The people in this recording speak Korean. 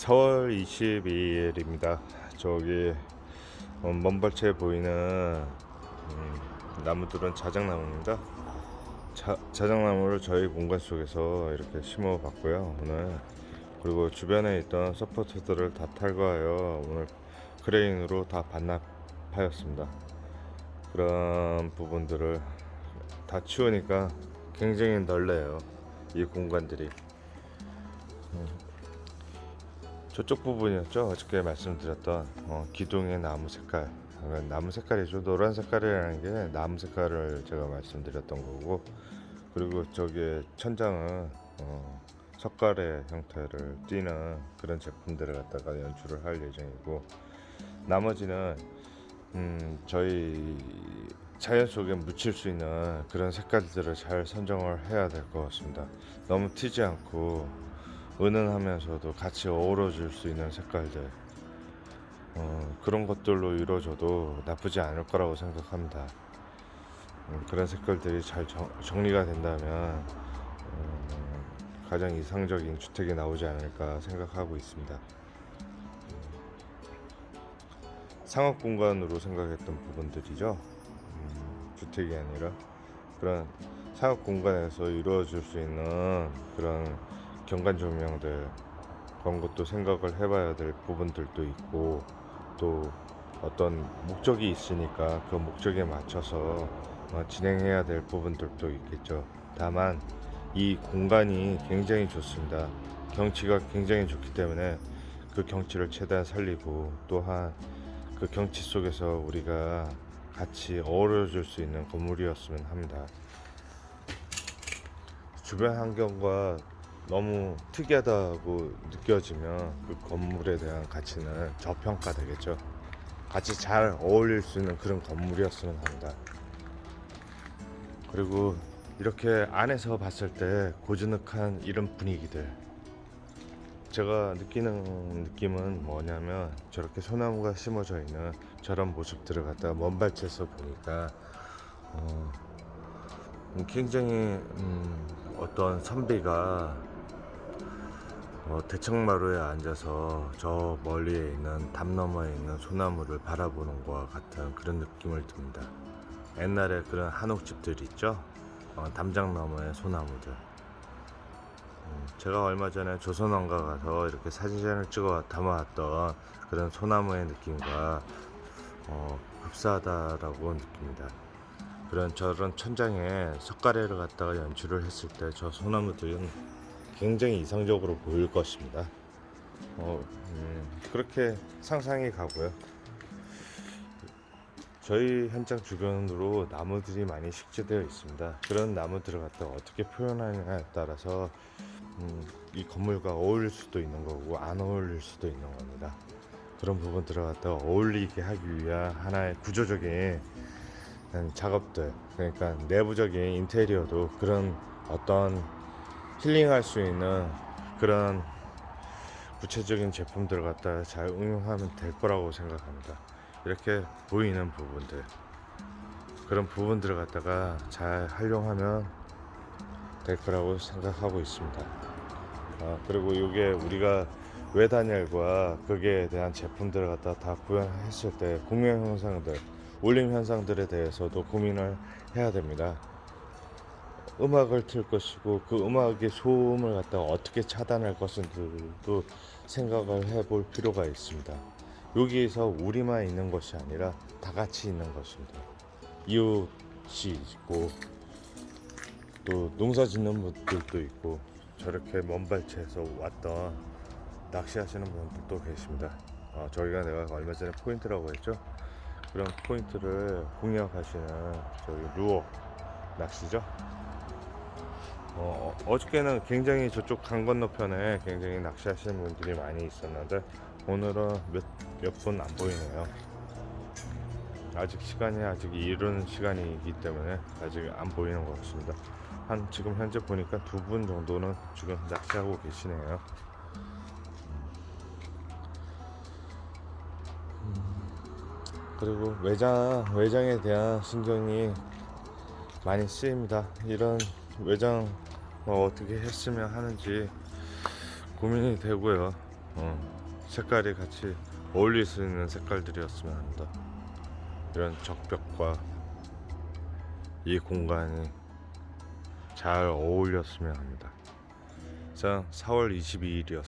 4월 22일입니다. 저기 어, 먼발치에 보이는 음, 나무들은 자작나무입니다. 자, 자작나무를 저희 공간 속에서 이렇게 심어봤고요. 오늘 그리고 주변에 있던 서포트들을 다 탈거하여 오늘 크레인으로 다 반납하였습니다. 그런 부분들을 다 치우니까 굉장히 넓네요. 이 공간들이. 저쪽 부분이었죠. 어저께 말씀드렸던 어, 기둥의 나무 색깔. 어, 나무 색깔이죠. 노란 색깔이라는 게 나무 색깔을 제가 말씀드렸던 거고, 그리고 저기 천장은 어, 석가래 형태를 띠는 그런 제품들을 갖다가 연출을 할 예정이고, 나머지는 음, 저희 자연 속에 묻힐 수 있는 그런 색깔들을 잘 선정을 해야 될 것 같습니다. 너무 튀지 않고 은은하면서도 같이 어우러질 수 있는 색깔들 어, 그런 것들로 이루어져도 나쁘지 않을 거라고 생각합니다. 음, 그런 색깔들이 잘 정, 정리가 된다면 어, 가장 이상적인 주택이 나오지 않을까 생각하고 있습니다. 상업 공간으로 생각했던 부분들이죠. 음, 주택이 아니라 그런 상업 공간에서 이루어질 수 있는 그런 경관 조명들 그런 것도 생각을 해봐야 될 부분들도 있고 또 어떤 목적이 있으니까 그 목적에 맞춰서 어, 진행해야 될 부분들도 있겠죠. 다만 이 공간이 굉장히 좋습니다. 경치가 굉장히 좋기 때문에 그 경치를 최대한 살리고 또한 그 경치 속에서 우리가 같이 어우러질 수 있는 건물이었으면 합니다. 주변 환경과 너무 특이하다고 느껴지면 그 건물에 대한 가치는 저평가 되겠죠. 같이 잘 어울릴 수 있는 그런 건물이었으면 합니다. 그리고 이렇게 안에서 봤을 때 고즈넉한 이런 분위기들 제가 느끼는 느낌은 뭐냐면 저렇게 소나무가 심어져 있는 저런 모습들을 갖다가 먼발치에서 보니까 어, 음, 굉장히 음, 어떤 선비가 어, 대청마루에 앉아서 저 멀리에 있는 담 너머에 있는 소나무를 바라보는 것과 같은 그런 느낌을 듭니다. 옛날에 그런 한옥집들 있죠? 어, 담장 너머의 소나무들. 음, 제가 얼마 전에 조선왕가 가서 이렇게 사진을 찍어 담아왔던 그런 소나무의 느낌과 어, 흡사하다라고 느낍니다. 그런 저런 천장에 석가래를 갖다가 연출을 했을 때 저 소나무들은 굉장히 이상적으로 보일 것입니다. 어, 음, 그렇게 상상이 가고요. 저희 현장 주변으로 나무들이 많이 식재되어 있습니다. 그런 나무들을 갖다 어떻게 표현하느냐에 따라서 음, 이 건물과 어울릴 수도 있는 거고 안 어울릴 수도 있는 겁니다. 그런 부분들을 갖다 어울리게 하기 위한 하나의 구조적인 음, 작업들 그러니까 내부적인 인테리어도 그런 어떤 힐링할 수 있는 그런 구체적인 제품들을 갖다 잘 응용하면 될 거라고 생각합니다. 이렇게 보이는 부분들 그런 부분들을 갖다가 잘 활용하면 될 거라고 생각하고 있습니다. 아, 그리고 이게 우리가 외단열과 거기에 대한 제품들을 갖다 다 구현했을 때 공명 현상들, 울림 현상들에 대해서도 고민을 해야 됩니다. 음악을 틀 것이고 그 음악의 소음을 갖다가 어떻게 차단할 것인지도 생각을 해볼 필요가 있습니다. 여기에서 우리만 있는 것이 아니라 다 같이 있는 것입니다. 이웃이 있고 또 농사 짓는 분들도 있고 저렇게 먼 발치에서 왔던 낚시하시는 분들도 계십니다. 어, 저희가 내가 얼마 전에 포인트라고 했죠. 그런 포인트를 공략하시는 저기 루어 낚시죠. 어, 어저께는 굉장히 저쪽 강 건너편에 굉장히 낚시하시는 분들이 많이 있었는데 오늘은 몇몇분 안 보이네요. 아직 시간이 아직 이른 시간이기 때문에 아직 안 보이는 것 같습니다. 한 지금 현재 보니까 두 분 정도는 지금 낚시하고 계시네요. 그리고 외장 외장에 대한 신경이 많이 쓰입니다. 이런 외장 뭐 어떻게 했으면 하는지 고민이 되고요. 어, 색깔이 같이 어울릴 수 있는 색깔들이었으면 합니다. 이런 적벽과 이 공간이 잘 어울렸으면 합니다. 자, 4월 22일이었습니다.